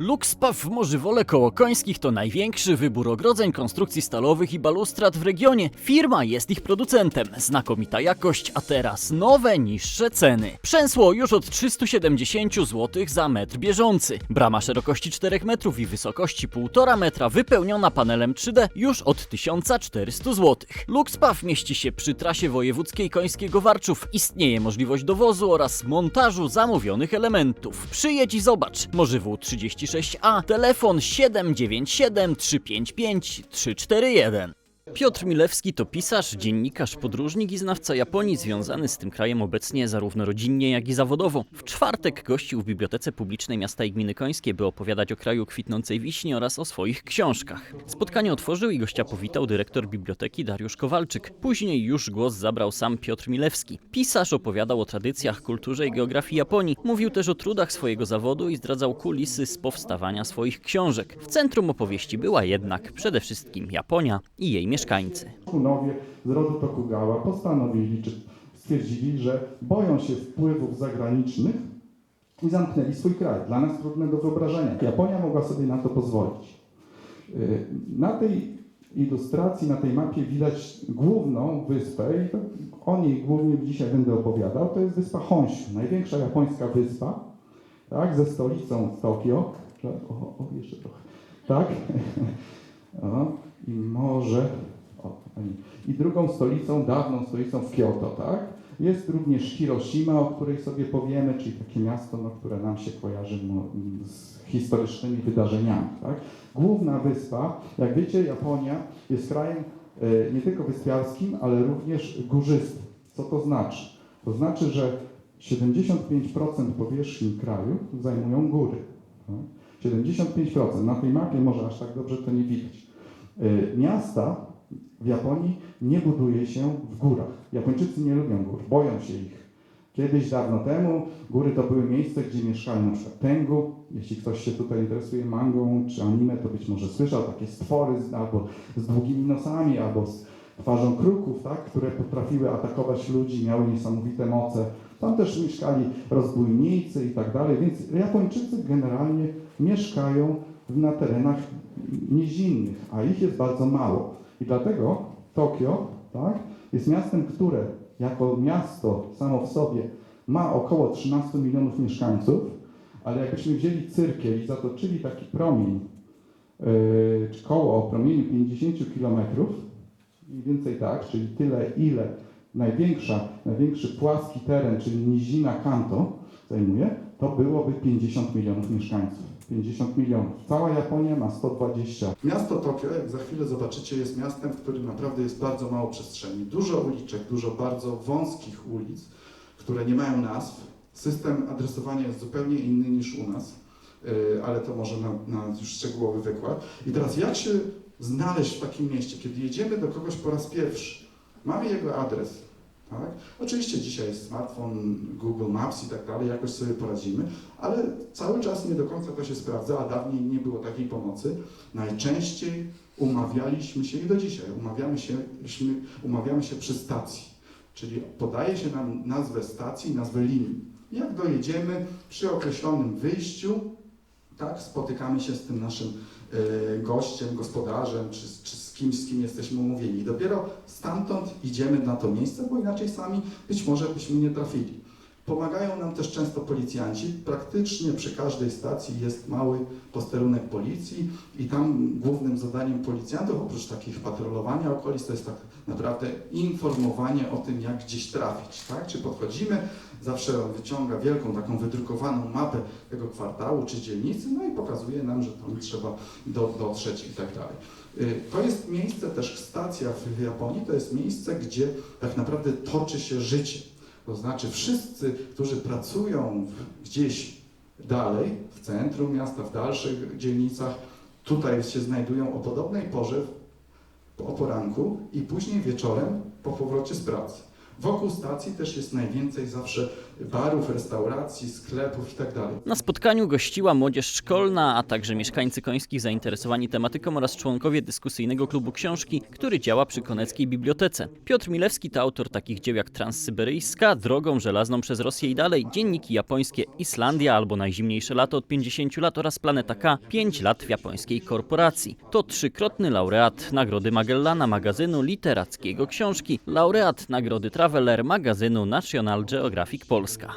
Luxpaw w Morzywole koło Końskich to największy wybór ogrodzeń, konstrukcji stalowych i balustrad w regionie. Firma jest ich producentem. Znakomita jakość, a teraz nowe, niższe ceny. Przęsło już od 370 zł za metr bieżący. Brama szerokości 4 metrów i wysokości 1,5 metra wypełniona panelem 3D już od 1400 zł. Luxpaw mieści się przy trasie wojewódzkiej Końskiego Warczów. Istnieje możliwość dowozu oraz montażu zamówionych elementów. Przyjedź i zobacz. Morzywół 36a, telefon 797 355 341. Piotr Milewski to pisarz, dziennikarz, podróżnik i znawca Japonii, związany z tym krajem obecnie zarówno rodzinnie, jak i zawodowo. W czwartek gościł w Bibliotece Publicznej Miasta i Gminy Końskie, by opowiadać o kraju kwitnącej wiśni oraz o swoich książkach. Spotkanie otworzył i gościa powitał dyrektor biblioteki Dariusz Kowalczyk. Później już głos zabrał sam Piotr Milewski. Pisarz opowiadał o tradycjach, kulturze i geografii Japonii. Mówił też o trudach swojego zawodu i zdradzał kulisy z powstawania swoich książek. W centrum opowieści była jednak przede wszystkim Japonia i jej mieszkańcy. Shunowie z rodu Tokugawa postanowili, czy stwierdzili, że boją się wpływów zagranicznych i zamknęli swój kraj. Dla nas trudne do wyobrażenia. Japonia mogła sobie na to pozwolić. Yy, Na tej ilustracji, na tej mapie widać główną wyspę i o niej głównie dzisiaj będę opowiadał. To jest wyspa Honshu, największa japońska wyspa, tak, ze stolicą Tokio. O, o, jeszcze trochę. Tak? O, I może. O, I drugą stolicą, dawną stolicą w Kyoto, tak? Jest również Hiroshima, o której sobie powiemy, czyli takie miasto, no, które nam się kojarzy no, z historycznymi wydarzeniami. Tak? Główna wyspa, jak wiecie, Japonia jest krajem e, nie tylko wyspiarskim, ale również górzystym. Co to znaczy? To znaczy, że 75% powierzchni kraju zajmują góry. Tak? 75%. Na tej mapie może aż tak dobrze to nie widać. Y, Miasta w Japonii nie buduje się w górach. Japończycy nie lubią gór, boją się ich. Kiedyś, dawno temu, góry to były miejsca, gdzie mieszkali na przykład Tengu. Jeśli ktoś się tutaj interesuje mangą czy anime, to być może słyszał takie stwory z, albo z długimi nosami, albo z twarzą kruków, tak, które potrafiły atakować ludzi, miały niesamowite moce. Tam też mieszkali rozbójnicy i tak dalej, więc Japończycy generalnie mieszkają na terenach nizinnych, a ich jest bardzo mało. I dlatego Tokio tak, jest miastem, które jako miasto samo w sobie ma około 13 milionów mieszkańców, ale jakbyśmy wzięli cyrkiel i zatoczyli taki promień, yy, koło o promieniu 50 kilometrów, mniej więcej tak, czyli tyle, ile największa, największy płaski teren, czyli nizina Kanto zajmuje, to byłoby 50 milionów mieszkańców. 50 milionów. Cała Japonia ma 120. Miasto Tokio, jak za chwilę zobaczycie, jest miastem, w którym naprawdę jest bardzo mało przestrzeni. Dużo uliczek, dużo bardzo wąskich ulic, które nie mają nazw. System adresowania jest zupełnie inny niż u nas, yy, ale to może na, na już szczegółowy wykład. I teraz jak się znaleźć w takim mieście, kiedy jedziemy do kogoś po raz pierwszy? Mamy jego adres, tak? Oczywiście dzisiaj jest smartfon, Google Maps i tak dalej, jakoś sobie poradzimy, ale cały czas nie do końca to się sprawdza, a dawniej nie było takiej pomocy. Najczęściej umawialiśmy się i do dzisiaj umawiamy się, umawiamy się przy stacji, czyli podaje się nam nazwę stacji, nazwę linii. Jak dojedziemy przy określonym wyjściu, tak, spotykamy się z tym naszym e, gościem, gospodarzem, czy, czy z kimś, z kim jesteśmy umówieni. Dopiero stamtąd idziemy na to miejsce, bo inaczej sami być może byśmy nie trafili. Pomagają nam też często policjanci. Praktycznie przy każdej stacji jest mały posterunek policji i tam głównym zadaniem policjantów, oprócz takich patrolowania okolic, to jest tak naprawdę informowanie o tym, jak gdzieś trafić. Tak? Czy podchodzimy, zawsze on wyciąga wielką taką wydrukowaną mapę tego kwartału czy dzielnicy, no i pokazuje nam, że tam trzeba do, dotrzeć i tak dalej. Y, To jest miejsce też, stacja w Japonii, to jest miejsce, gdzie tak naprawdę toczy się życie. To znaczy wszyscy, którzy pracują gdzieś dalej, w centrum miasta, w dalszych dzielnicach, tutaj się znajdują o podobnej porze, o poranku i później wieczorem po powrocie z pracy. Wokół stacji też jest najwięcej zawsze barów, restauracji, sklepów tak itd. Na spotkaniu gościła młodzież szkolna, a także mieszkańcy Końskich zainteresowani tematyką oraz członkowie dyskusyjnego klubu książki, który działa przy Koneckiej Bibliotece. Piotr Milewski to autor takich dzieł jak Transsyberyjska, Drogą żelazną przez Rosję i dalej, dzienniki japońskie Islandia albo Najzimniejsze lato od 50 lat oraz Planeta K, 5 lat w japońskiej korporacji. To trzykrotny laureat Nagrody Magellana magazynu literackiego książki, laureat Nagrody Traveler magazynu National Geographic Polska.